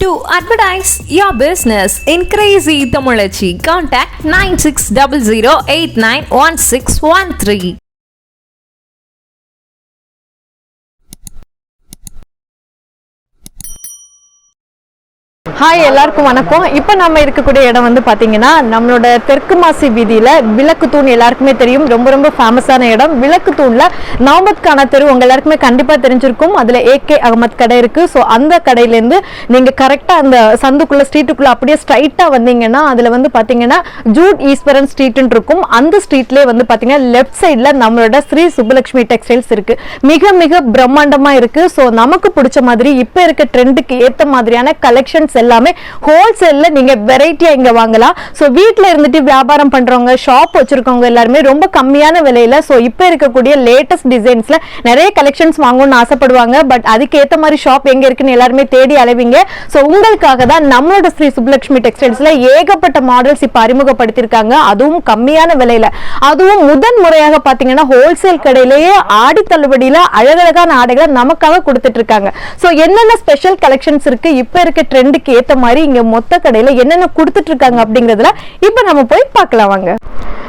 To advertise your business in Crazy Tamulachi, contact 9600891613. Hi எல்லாருக்கும் வணக்கம். இப்போ நம்ம இருக்கக்கூடிய இடம் வந்து பார்த்தீங்கன்னா நம்மளோட தெற்கு மாசி வீதியில் விளக்கு தூண் எல்லாருக்குமே தெரியும். ரொம்ப ரொம்ப ஃபேமஸான இடம். விளக்கு தூணில் நவம்பத் கானா தெரு உங்கள் எல்லாருக்குமே கண்டிப்பாக தெரிஞ்சிருக்கும். அதில் ஏகே அகமத் கடை இருக்குது ஸோ அந்த கடையிலேருந்து நீங்கள் கரெக்டாக அந்த சந்துக்குள்ளே ஸ்ட்ரீட்டுக்குள்ளே அப்படியே ஸ்ட்ரைட்டாக வந்தீங்கன்னா அதில் வந்து பார்த்தீங்கன்னா ஜூட் ஈஸ்வரன் ஸ்ட்ரீட்னு இருக்கும். அந்த ஸ்ட்ரீட்லேயே வந்து பார்த்தீங்கன்னா லெஃப்ட் சைடில் நம்மளோட ஸ்ரீ சுப்புலட்சுமி டெக்ஸ்டைல்ஸ் இருக்குது மிக மிக பிரம்மாண்டமாக இருக்குது ஸோ நமக்கு பிடிச்ச மாதிரி இப்போ இருக்க ட்ரெண்டுக்கு ஏற்ற மாதிரியான கலெக்ஷன்ஸ் எல்லாமே எல்லாமே ஹோல்சேலில் நீங்க வெரைட்டியா இங்க வாங்கலாம். ஸோ வீட்டில் இருந்துட்டு வியாபாரம் பண்றவங்க ஷாப் வச்சிருக்கவங்க எல்லாருமே ரொம்ப கம்மியான விலையில ஸோ இப்போ இருக்கக்கூடிய லேட்டஸ்ட் டிசைன்ஸ்ல நிறைய கலெக்ஷன்ஸ் வாங்கணும்னு ஆசைப்படுவாங்க. பட் அதுக்கு மாதிரி ஷாப் எங்க இருக்குன்னு எல்லாருமே தேடி அலைவீங்க. ஸோ உங்களுக்காக தான் நம்மளோட ஸ்ரீ சுப்புலட்சுமி டெக்ஸ்டைல்ஸ்ல ஏகப்பட்ட மாடல்ஸ் இப்போ அறிமுகப்படுத்தியிருக்காங்க அதுவும் கம்மியான விலையில. அதுவும் முதன் முறையாக பாத்தீங்கன்னா ஹோல்சேல் கடையிலேயே ஆடி தள்ளுபடியில அழகழகான ஆடைகளை நமக்காக கொடுத்துட்டு இருக்காங்க. ஸோ என்னென்ன ஸ்பெஷல் கலெக்ஷன்ஸ் இருக்கு? இப்போ இருக்க ட்ரெண்டுக்கு ஏத்த மாதிரி இங்க மொத்த கடையில என்னென்ன கொடுத்துட்டு இருக்காங்க அப்படிங்கறதுல இப்போ நம்ம போய் பார்க்கலாம் வாங்க.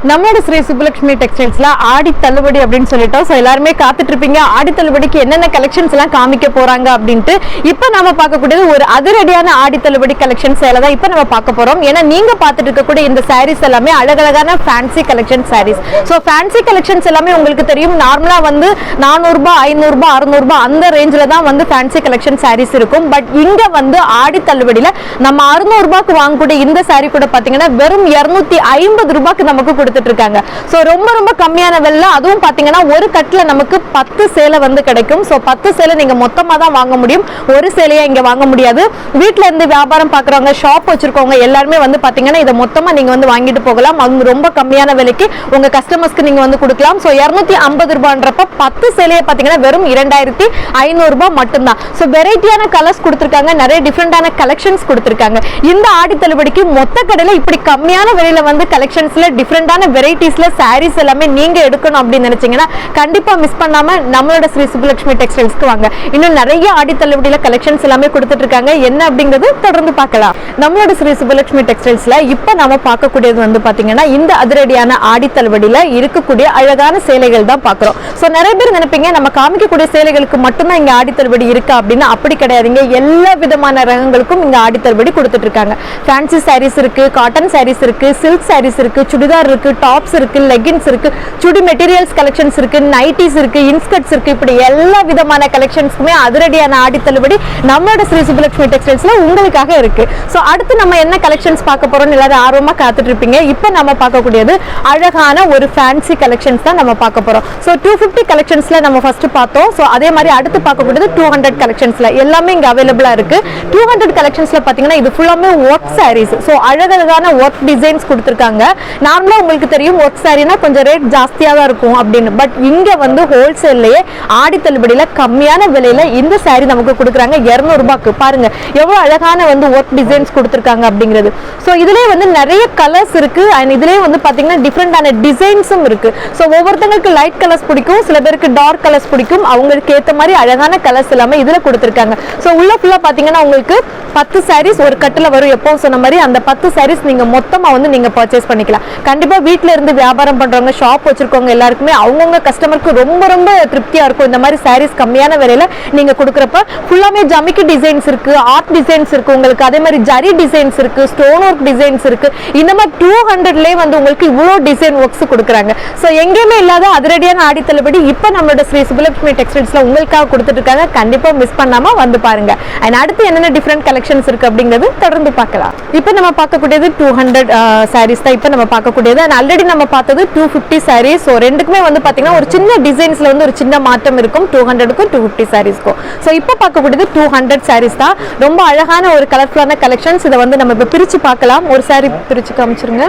நம்மளோட ஸ்ரீ சுப்புலட்சுமி டெக்ஸ்டைல்ஸ்ல ஆடி தள்ளுபடி அப்படின்னு சொல்லிட்டோம். ஸோ எல்லாருமே காத்துட்டு இருப்பீங்க. ஆடி தள்ளுபடிக்கு என்னென்ன கலெக்ஷன்ஸ் எல்லாம் காமிக்க போறாங்க அப்படின்ட்டு இப்போ நம்ம பார்க்கக்கூடியது ஒரு அதிரடியான ஆடி தள்ளுபடி கலெக்ஷன் சேலை தான் இப்போ நம்ம பார்க்க போறோம். ஏன்னா நீங்க பார்த்துட்டு இருக்கக்கூடிய இந்த சாரீஸ் எல்லாமே அழகழகான fancy collection sarees so fancy collections எல்லாமே உங்களுக்கு தெரியும். நார்மலா வந்து நானூறுபா ஐநூறுபா அறுநூறுபா அந்த ரேஞ்சில் தான் வந்து ஃபேன்சி கலெக்ஷன் சாரீஸ் இருக்கும். பட் இங்க வந்து ஆடி முடியல நம்ம அறுநூறு ரூபாய்க்கு வாங்கக்கூடிய இந்த சாரீ கூட பாத்தீங்கன்னா வெறும் இருநூத்தி ஐம்பது ரூபாய்க்கு நமக்கு கொடுத்துட்டு இருக்காங்க. ஸோ ரொம்ப ரொம்ப கம்மியான விலை அதுவும் பாத்தீங்கன்னா ஒரு கட்டுல நமக்கு பத்து சேலை வந்து கிடைக்கும். ஸோ பத்து சேலை நீங்க மொத்தமா தான் வாங்க முடியும். ஒரு சேலையா இங்க வாங்க முடியாது. வீட்ல இருந்து வியாபாரம் பாக்குறவங்க ஷாப் வச்சிருக்கவங்க எல்லாருமே வந்து பாத்தீங்கன்னா இதை மொத்தமா நீங்க வந்து வாங்கிட்டு போகலாம். அது ரொம்ப கம்மியான விலைக்கு உங்க கஸ்டமர்ஸ்க்கு நீங்க வந்து கொடுக்கலாம். ஸோ இருநூத்தி ஐம்பது ரூபான்றப்ப பத்து சேலையை பாத்தீங்கன்னா வெறும் இரண்டாயிரத்தி ஐநூறு ரூபாய் மட்டும்தான். ஸோ வெரைட்டியான கலர்ஸ் கொடுத்துருக்காங்க. நிறைய டிஃப்ரெண்டான கலெக்ஷன் கலெக்ஷன்ஸ் கொடுத்துருக்காங்க. இந்த ஆடி தள்ளுபடிக்கு மொத்த கடையில இப்படி கம்மியான விலையில வந்து கலெக்ஷன்ஸ்ல டிஃப்ரெண்டான வெரைட்டிஸ்ல சாரீஸ் எல்லாமே நீங்க எடுக்கணும் அப்படின்னு நினைச்சீங்கன்னா கண்டிப்பா மிஸ் பண்ணாம நம்மளோட ஸ்ரீ சுப்புலட்சுமி டெக்ஸ்டைல்ஸ்க்கு வாங்க. இன்னும் நிறைய ஆடி தள்ளுபடியில கலெக்ஷன்ஸ் எல்லாமே கொடுத்துட்டு இருக்காங்க என்ன அப்படிங்கிறது தொடர்ந்து பார்க்கலாம். நம்மளோட ஸ்ரீ சுப்புலட்சுமி டெக்ஸ்டைல்ஸ்ல இப்ப நாம பார்க்கக்கூடியது வந்து பாத்தீங்கன்னா இந்த அதிரடியான ஆடி தள்ளுபடியில இருக்கக்கூடிய அழகான சேலைகள் தான் பாக்குறோம் சோ நிறைய பேர் நினைப்பீங்க நம்ம காமிக்கக்கூடிய சேலைகளுக்கு மட்டும்தான் இங்க ஆடி தள்ளுபடி இருக்கா அப்படின்னு. அப்படி கிடையாதுங்க. எல்லா விதமான ரகங்களுக்கும் இங்க ஆடி தள்ளுபடி கொடுத்துட்டு இருக்காங்க ஃபேன்சி சாரீஸ் இருக்கு காட்டன் சாரீஸ் இருக்கு சில்க் சாரீஸ் இருக்கு சுடிதார் இருக்கு டாப்ஸ் இருக்கு லெகின்ஸ் இருக்கு சுடி மெட்டீரியல்ஸ் கலெக்ஷன்ஸ் இருக்கு நைட்டிஸ் இருக்கு இன்ஸ்கர்ட்ஸ் இருக்கு இப்படி எல்லா விதமான கலெக்ஷன்ஸ்க்குமே அதிரடியான ஆடி தள்ளுபடி நம்மளோட ஸ்ரீ சுப்புலட்சுமி டெக்ஸ்டைல்ஸ்ல உங்களுக்காக இருக்கு. ஸோ அடுத்து நம்ம என்ன கலெக்ஷன்ஸ் பார்க்க போறோம்னு எல்லாரும் ஆர்வமா காத்துட்டு இருப்பீங்க இப்போ நம்ம பார்க்கக்கூடியது அழகான ஒரு ஃபேன்சி கலெக்ஷன்ஸ் தான் நம்ம பார்க்க போறோம். ஸோ டூ ஃபிஃப்டி கலெக்ஷன்ஸ்ல நம்ம ஃபர்ஸ்ட் பார்த்தோம். ஸோ அதே மாதிரி அடுத்து பார்க்கக்கூடியது டூ ஹண்ட்ரட் கலெக்ஷன்ஸ்ல எல்லாமே இங்க அவைலபிளா இருக்கு. டூ ஹண்ட்ரட் சாரீஸில் பார்த்தீங்கன்னா இது ஃபுல்லாமே ஒர்க் சாரீஸ் ஸோ அழகழகான ஒர்க் டிசைன்ஸ் கொடுத்துருக்காங்க. நார்மலாக உங்களுக்கு தெரியும் ஒர்க் சாரீனா கொஞ்சம் ரேட் ஜாஸ்தியாக தான் இருக்கும் அப்படின்னு. பட் இங்கே வந்து ஹோல்சேல்லையே ஆடி தள்ளுபடியில் கம்மியான விலையில இந்த சாரீ நமக்கு கொடுக்குறாங்க. இரநூறுபாக்கு பாருங்கள் பாருங்க அழகான வந்து ஒர்க் டிசைன்ஸ் கொடுத்துருக்காங்க அப்படிங்கிறது. ஸோ இதுலேயே வந்து நிறைய கலர்ஸ் இருக்கு. அண்ட் இதுலேயே வந்து பார்த்தீங்கன்னா டிஃப்ரெண்டான டிசைன்ஸும் இருக்கு. ஸோ ஒவ்வொருத்தங்களுக்கு லைட் கலர்ஸ் பிடிக்கும். சில பேருக்கு டார்க் கலர்ஸ் பிடிக்கும். அவங்களுக்கு ஏற்ற மாதிரி அழகான கலர்ஸ் எல்லாமே இதில் கொடுத்துருக்காங்க. ஸோ உள்ள ஃபுல்லாக பார்த்தீங்கன்னா உங்களுக்கு பத்து சாரீஸ் ஒரு கட்டில் வரும். எப்போவும் சொன்ன மாதிரி அந்த பத்து சாரீஸ் நீங்கள் மொத்தமாக வந்து நீங்கள் பர்ச்சேஸ் பண்ணிக்கலாம். கண்டிப்பாக வீட்டில் இருந்து வியாபாரம் பண்ணுறவங்க ஷாப் வச்சுருக்கவங்க எல்லாருக்குமே அவங்கவுங்க கஸ்டமருக்கு ரொம்ப ரொம்ப திருப்தியாக இருக்கும். இந்த மாதிரி சாரீஸ் கம்மியான விலையில நீங்கள் கொடுக்குறப்ப ஃபுல்லாமே ஜமிக்கி டிசைன்ஸ் இருக்குது ஆர்ட் டிசைன்ஸ் இருக்குது உங்களுக்கு. அதே மாதிரி ஜரி டிசைன்ஸ் இருக்குது ஸ்டோன் ஒர்க் டிசைன்ஸ் இருக்குது இந்த மாதிரி டூ ஹண்ட்ரட்லேயே வந்து உங்களுக்கு இவ்வளோ டிசைன் ஒர்க்ஸ் கொடுக்குறாங்க. ஸோ எங்கேயுமே இல்லாத அதிரடியான ஆடி தள்ளுபடி இப்போ நம்மளோட ஸ்ரீ சுபலட்சுமி டெக்ஸ்டைல்ஸில் உங்களுக்காக கொடுத்துட்டு இருக்காங்க. மிஸ் பண்ணாமல் வந்து பாருங்க. அண்ட் அடுத்து என்னென்ன டிஃப்ரெண்ட் கலெக்ஷன்ஸ் இருக்குது அப்படிங்கிறது தொடர்ந்து பார்க்கலாம். இப்போ நம்ம பார்க்கக்கூடியது டூ ஹண்ட்ரட் சாரீஸ் தான் இப்போ நம்ம பார்க்கக்கூடியது. அண்ட் ஆல்ரெடி நம்ம பார்த்தது டூ ஃபிஃப்டி சாரீஸ் ஸோ ரெண்டுக்குமே வந்து பார்த்தீங்கன்னா ஒரு சின்ன டிசைன்ஸில் வந்து ஒரு சின்ன மாற்றம் இருக்கும். டூ ஹண்ட்ரடுக்கும் டூ ஃபிஃப்டி சாரீஸ்க்கும் ஸோ இப்போ பார்க்கக்கூடியது டூ ஹண்ட்ரட் சாரீஸ் தான். ரொம்ப அழகான ஒரு கலர்ஃபுல்லான கலெக்ஷன்ஸ் இதை வந்து நம்ம இப்போ பிரிச்சு பார்க்கலாம். ஒரு சாரி பிரிச்சு காமிச்சிருங்க.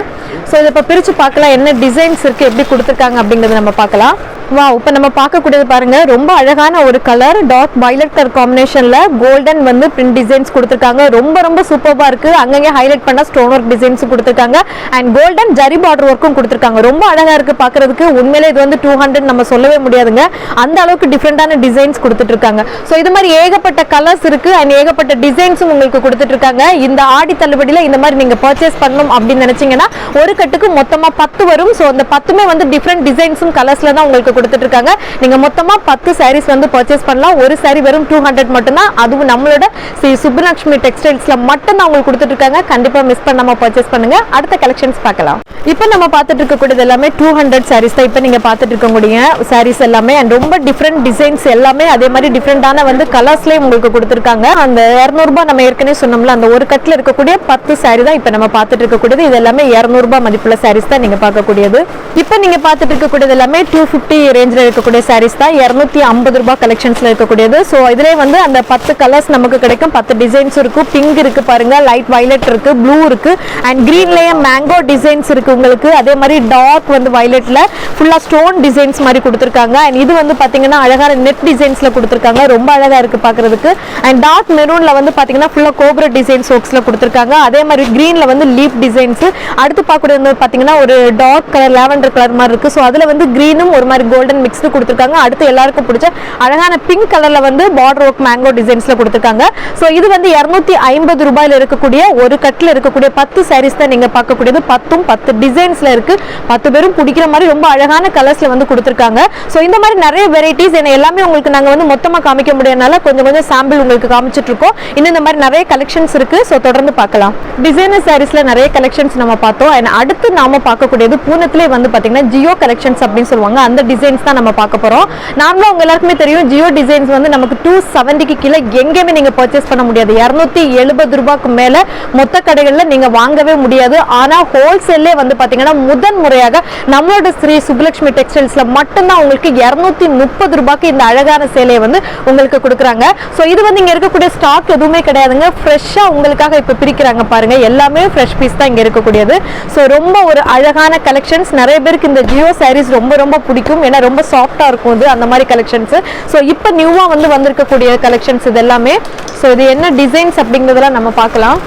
ஸோ இதை இப்போ பிரிச்சு பார்க்கலாம். என்ன டிசைன்ஸ் இருக்கு? எப்படி கொடுத்துருக்காங்க அப்படிங்கறத நம்ம பார்க்கலாம். வா இப்போ நம்ம பார்க்கக்கூடியது பாருங்க. ரொம்ப அழகான ஒரு கலர் டார்க் வயலட் கலர் காம்பினேஷனில் கோல்டன் வந்து பிரிண்ட் டிசைன்ஸ் கொடுத்துருக்காங்க. ரொம்ப ரொம்ப சூப்பராக இருக்கு. அங்கங்கே ஹைலைட் பண்ண ஸ்டோன் ஒர்க் டிசைன்ஸ் கொடுத்துருக்காங்க அண்ட் கோல்டன் ஜரி பார்டர் ஒர்க்கும் கொடுத்துருக்காங்க. ரொம்ப அழகாக இருக்குது பார்க்குறதுக்கு. உண்மையிலே இது வந்து டூ ஹண்ட்ரட் நம்ம சொல்லவே முடியாதுங்க. அந்த அளவுக்கு டிஃப்ரெண்டான டிசைன்ஸ் கொடுத்துட்ருக்காங்க ஸோ இது மாதிரி ஏகப்பட்ட கலர்ஸ் இருக்குது அண்ட் ஏகப்பட்ட டிசைன்ஸும் உங்களுக்கு கொடுத்துட்ருக்காங்க இந்த ஆடி தள்ளுபடியில் இந்த மாதிரி நீங்கள் பர்ச்சேஸ் பண்ணணும் அப்படின்னு நினைச்சீங்கன்னா ஒரு கட்டுக்கு மொத்தமாக பத்து வரும். ஸோ அந்த பத்துமே வந்து டிஃப்ரெண்ட் டிசைன்ஸும் கலர்ஸில் தான் உங்களுக்கு கொடுத்துட்ருக்காங்க நீங்கள் மொத்தமாக பத்து சாரீஸ் வந்து பர்ச்சேஸ் பண்ணலாம். ஒரு saree வெறும் டூ ஹண்ட்ரட் மட்டும்தான். அதுவும் நம்மளோட ஸ்ரீ சுப்புலட்சுமி டெக்ஸ்டைல்ஸ்ல மட்டும் தான் உங்களுக்கு கொடுத்துட்டு இருக்காங்க கண்டிப்பா மிஸ் பண்ணாம பர்ச்சேஸ் பண்ணுங்க. அடுத்த கலெக்ஷன்ஸ் பார்க்கலாம். இப்போ நம்ம பார்த்துட்டு இருக்கக்கூடியது எல்லாமே டூ ஹண்ட்ரட் சாரீஸ் தான் இப்போ நீங்கள் பார்த்துட்டு இருக்கக்கூடிய சாரீஸ் எல்லாமே அண்ட் ரொம்ப டிஃப்ரெண்ட் டிசைன்ஸ் எல்லாமே அதே மாதிரி டிஃப்ரெண்டான வந்து கலர்ஸ்லயே உங்களுக்கு கொடுத்துருக்காங்க. அந்த இரநூறுபா நம்ம ஏற்கனவே சொன்னோம்ல அந்த ஒரு கட்டில் இருக்கக்கூடிய பத்து சாரீ தான் இப்போ நம்ம பார்த்துட்டு இருக்கக்கூடியது இது எல்லாமே இரநூறுபா மதிப்புள்ள சாரீஸ் தான் நீங்க பார்க்கக்கூடியது. இப்போ நீங்க பார்த்துட்டு இருக்கக்கூடியது எல்லாமே டூ ஃபிஃப்டி ரேஞ்சில் இருக்கக்கூடிய சாரீஸ் தான். இரநூத்தி ஐம்பது ரூபா கலெக்ஷன்ஸில் இருக்கக்கூடியது. ஸோ இதிலே வந்து அந்த பத்து கலர்ஸ் நமக்கு கிடைக்கும். பத்து டிசைன்ஸ் இருக்கு பிங்க் இருக்கு பாருங்க லைட் violet இருக்கு ப்ளூ இருக்கு அண்ட் கிரீன்லயே மேங்கோ டிசைன்ஸ் இருக்கு உங்களுக்கு. அதே மாதிரி டார்க் வந்து வயலட்ல ஃபுல்லா ஸ்டோன் டிசைன்ஸ் மாதிரி கொடுத்துருக்காங்க. அண்ட் இது வந்து பாத்தீங்கன்னா அழகான நெட் டிசைன்ஸ்ல கொடுத்துருக்காங்க. ரொம்ப அழகா இருக்கு பாக்குறதுக்கு. அண்ட் டார்க் மெரூன்ல வந்து பாத்தீங்கன்னா ஃபுல்லா கோபுர டிசைன்ஸ் ஒர்க்ஸ்ல கொடுத்துருக்காங்க. அதே மாதிரி கிரீன்ல வந்து லீப் டிசைன்ஸ் அடுத்து பார்க்கக்கூடிய வந்து பாத்தீங்கன்னா ஒரு டார்க் கலர் லாவெண்டர் கலர் மாதிரி இருக்கு. ஸோ அதுல வந்து கிரீனும் ஒரு மாதிரி கோல்டன் மிக்ஸ்டு கொடுத்துருக்காங்க. அடுத்து எல்லாருக்கும் பிடிச்ச அழகான பிங்க் கலர்ல வந்து பார்டர் ஒர்க் மேங்கோ டிசைன்ஸ்ல கொடுத்துருக்காங்க. ஸோ இது வந்து இரநூத்தி ஐம்பது ரூபாயில இருக்கக்கூடிய ஒரு கட்டில் இருக்கக்கூடிய பத்து சாரீஸ் தான் நீங்க பார்க்கக்கூடியது. பத்தும் பத்து டிசைன்ஸ்ல இருக்கு. பத்து பேரும் பிடிக்கிற மாதிரி ரொம்ப அழகான கலர்ஸ்ல வந்து கொடுத்துருக்காங்க. ஸோ இந்த மாதிரி நிறைய வெரைட்டிஸ் என்ன எல்லாமே உங்களுக்கு நாங்க வந்து மொத்தமா காமிக்க முடியாதனால கொஞ்சம் கொஞ்சம் சாம்பிள் உங்களுக்கு காமிச்சிட்டு இருக்கோம். இன்னும் இந்த மாதிரி நிறைய கலெக்ஷன்ஸ் இருக்கு. ஸோ தொடர்ந்து பார்க்கலாம். டிசைனர் சாரீஸ்ல நிறைய கலெக்ஷன்ஸ் நம்ம பார்த்தோம். அண்ட் அடுத்து நாம பார்க்கக்கூடியது பூனத்திலே வந்து பாத்தீங்கன்னா ஜியோ கலெக்ஷன்ஸ் அப்படின்னு சொல்லுவாங்க. அந்த டிசைன்ஸ் தான் நம்ம பார்க்க போறோம். நார்மலா உங்க எல்லாருக்குமே தெரியும் ஜியோ டிசைன்ஸ் வந்து நமக்கு டூ செவன்ட்டிக்கு கீழே எங்கேயுமே நீங்க பர்ச்சேஸ் பண்ண முடியாது. இரநூத்தி எழுபது ரூபாய்க்கு மேல மொத்த கடைகள்ல நீங்க வாங்கவே முடியாது. ஆனா ஹோல்சேல்லே வந்து பாத்தீங்கன்னா முதன் முறையாக நம்மளோட ஸ்ரீ சுப்புலட்சுமி டெக்ஸ்டைல்ஸ்ல மட்டும்தான் உங்களுக்கு இரநூத்தி முப்பது ரூபாய்க்கு இந்த அழகான சேலையை வந்து உங்களுக்கு கொடுக்குறாங்க. ஸோ இது வந்து இங்க இருக்கக்கூடிய ஸ்டாக் எதுவுமே கிடையாதுங்க. ஃப்ரெஷ்ஷா உங்களுக்காக இப்ப பிரிக்கிறாங்க பாருங்க. எல்லாமே ஃப்ரெஷ் பீஸ் தான் இங்க இருக்கக்கூடியது. ஸோ ரொம்ப ஒரு அழகான கலெக்ஷன்ஸ் நிறைய பேருக்கு இந்த ஜியோ சாரீஸ் ரொம்ப ரொம்ப பிடிக்கும். ஏன்னா ரொம்ப சாஃப்டா இருக்கும் இது அந்த மாதிரி கலெக்ஷன்ஸ் ஸோ இப்போ நியூவா வந்து வந்திருக்கக்கூடிய கலெக்ஷன்ஸ் இது எல்லாமே ஸோ இது என்ன டிசைன்ஸ் அப்படிங்கிறதெல்லாம் நம்ம பார்க்கலாம்.